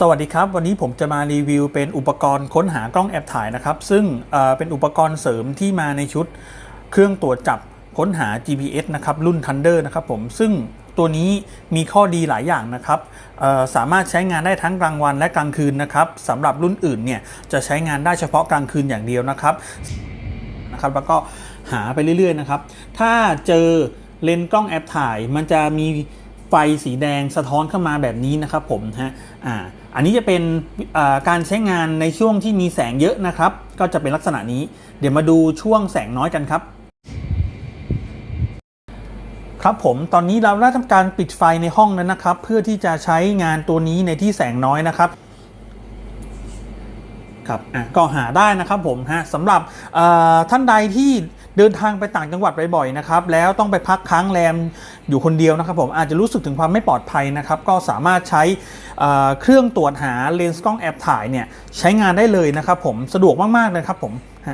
สวัสดีครับ วันนี้ผมจะมารีวิวเป็นอุปกรณ์ค้นหากล้องแอบถ่ายนะครับ ซึ่งเป็นอุปกรณ์เสริมที่มาในชุดเครื่องตรวจจับค้นหา GPS นะครับรุ่น Thunder นะครับผมซึ่งตัวนี้มีข้อดีหลายอย่างนะครับสามารถใช้งานได้ทั้งกลางวันและกลางคืนนะครับสำหรับรุ่นอื่นเนี่ยจะใช้งานได้เฉพาะกลางคืนอย่างเดียวนะครับนะครับ แล้วก็หาไปเรื่อยๆนะครับ ถ้าเจอเลนส์กล้องแอปถ่ายมันจะมี ฟสีแดงสะท้อนเข้ามาแบบนี้นะครับผมฮะอ่าอันนี้จะเป็นอ่าการใช้งานในช่วงที่มีแสงเยอะนะครับ ก็จะเป็นลักษณะนี้ เดี๋ยวมาดูช่วงแสงน้อยกันครับ ครับผมตอนนี้เราได้ทำการปิดไฟในห้องแล้วนะครับ เพื่อที่จะใช้งานตัวนี้ในที่แสงน้อยนะครับ ครับก็หาได้นะครับผมฮะสำหรับท่านใดที่เดินทางไปต่างจังหวัดบ่อยๆนะครับแล้วต้องไปพักค้างแรมอยู่คนเดียวนะครับผมอาจจะรู้สึกถึงความไม่ปลอดภัยนะครับก็สามารถใช้เครื่องตรวจหาเลนส์กล้องแอบถ่ายเนี่ยใช้งานได้เลยนะครับผมสะดวกมากๆเลยครับผม